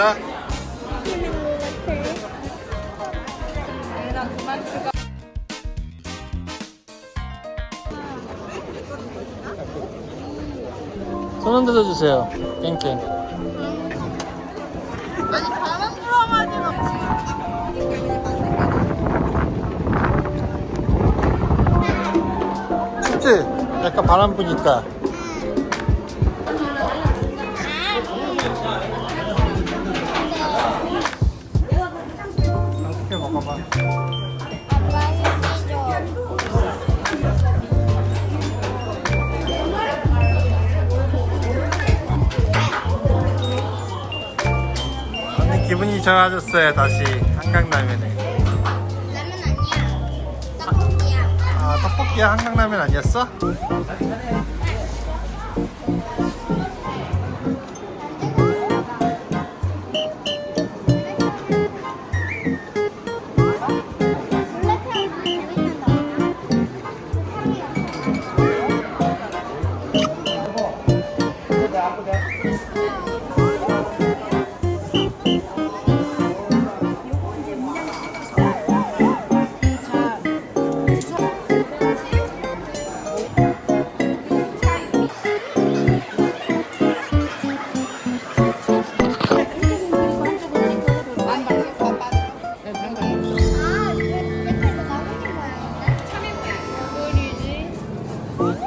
시작. 얘랑 그만 추가. 손 흔 들어 주세요. 깽깽. 아니 바람 불어가지고 춥지? 약간 바람 부니까. 기분이 좋아졌어요 다시 한강라면에. 라면 아니야. 떡볶이야. 아 떡볶이야 한강라면 아니었어?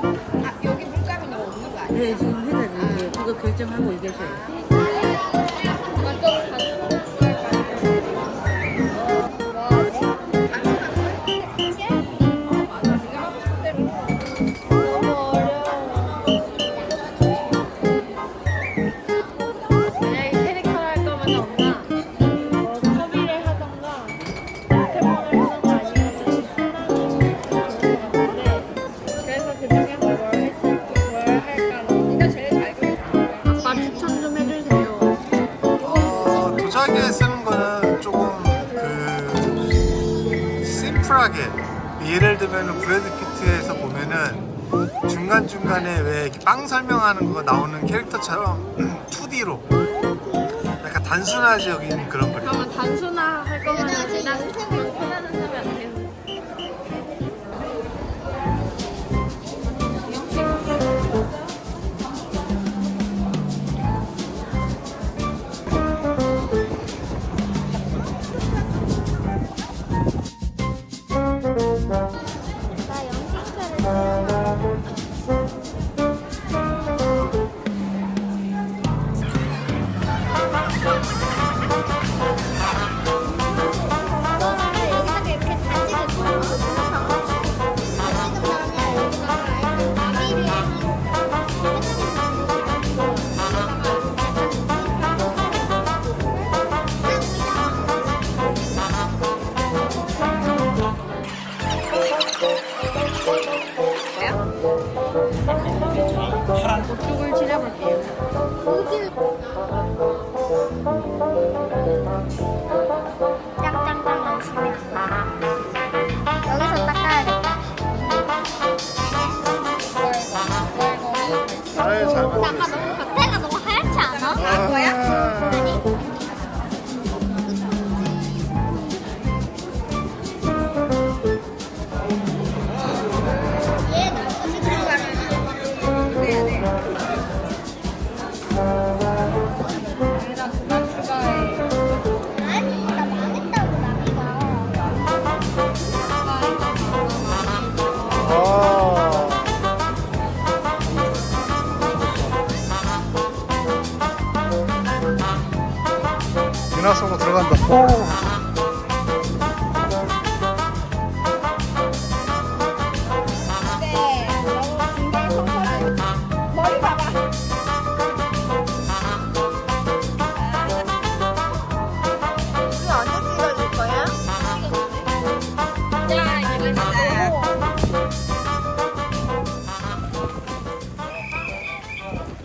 아 여기 물감이 너무 없는 거 아니야? 네, 지금 해달라고 그거 결정하고 얘기하셔요. 예를 들면 브래드 피트에서 보면은 중간 중간에 왜 이렇게 빵 설명하는 거 나오는 캐릭터처럼 2D로 약간 여기는 그런 그림. 그러면 단순화 할 거면 그냥 영상을 편안한 사람이 안 돼요 아유 잘나 아까 너무 겉에가 너무 하얗지 않아? 아, 거야? 속으로 들어간다.